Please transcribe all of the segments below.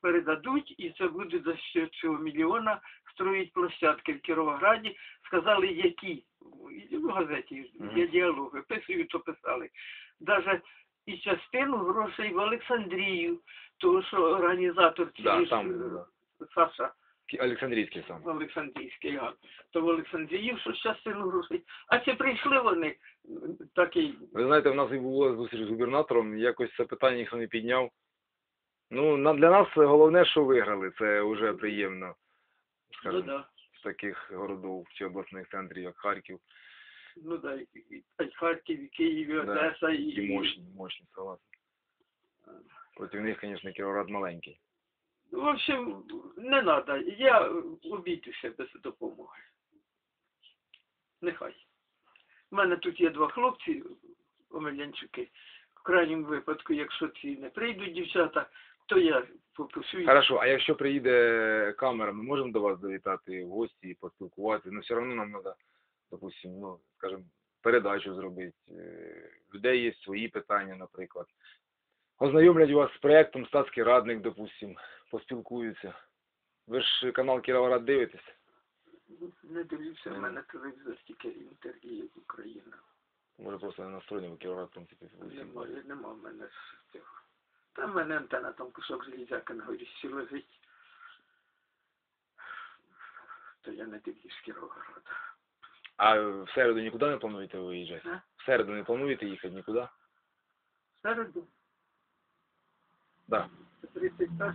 передадуть, і це буде за що цього мільйона строїть площадки в Кіровограді. Сказали, які. В газеті є діалоги, писують, то писали. Даже і частину грошей в Олександрію, тому що організатор цієї ж, там, е, да. Саша Олександрійський сам. Олександрійський, а, то в Олександрію, що частину грошей. А чи прийшли вони такий Ви знаєте, в нас і була зустріч з губернатором, якось це питання ніхто не підняв. Ну, для нас головне, що виграли, це вже приємно, Ну скажімо, да, з таких городів чи обласних центрів, як Харків. ну да, і, Харків, і Київ, і Одеса, і, І мощні, мощні, согласен. Проти них, звісно, Кіровоград маленький. Ну, В общем, не треба. Я обійдуся без допомоги. Нехай. У мене тут є два хлопці, омелянчуки. В крайньому випадку, якщо ці не прийдуть дівчата, то я попрошу. Хорошо, а якщо приїде камера, ми можемо до вас завітати в гості, і поспілкуватися, ну все одно нам треба, допустим, ну, скажімо, передачу зробити. Е, людей є свої питання, наприклад. Ознайомлять вас з проєктом статський радник, допустим, поспілкуються. Ви ж канал Кіровоград дивитесь? Не дивлюся, в мене телевізор тільки інтерв'ю Україна. Може просто не настроєний, бо Кіровоград, в принципі. Немає, нема в мене цього. Там в мене антенна, там кусок железяка на горіщі лежить. То я не дивлюсь Кіровограда. А в середу нікуди не плануєте виїжджати? А? В середу не плануєте їхати нікуди? Середу, Так, 31 да,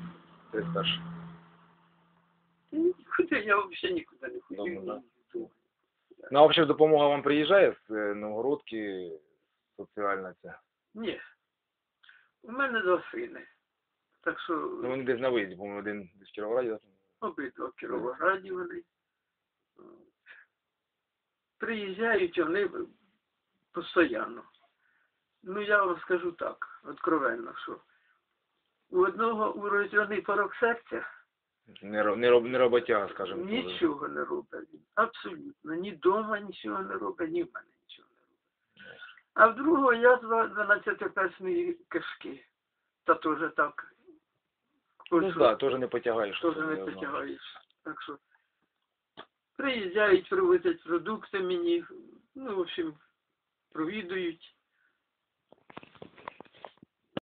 31. Нікуди, я взагалі нікуди не ходив. да. Ну, а взагалі допомога вам приїжджає з е, Новгородки, соціальна ця? Ні. У мене два сини. Так що Ну, вони десь на виїзді, по-моєму, один десь в Кіровограді. обидва в Кіровограді вони. Приїжджають вони постійно. Ну, я вам скажу так, откровенно, що у одного уроджений порок серця Не, не, роб, не роботяга, скажімо. нічого не робить він. Абсолютно. Ні вдома нічого не робить, ні в мене. А в другого язва 12-персної кишки. Та теж так. Ну Ось так, теж не потягаєш. теж не я потягаєш. Так що приїжджають, привозять продукти мені, ну, в общем, провідують.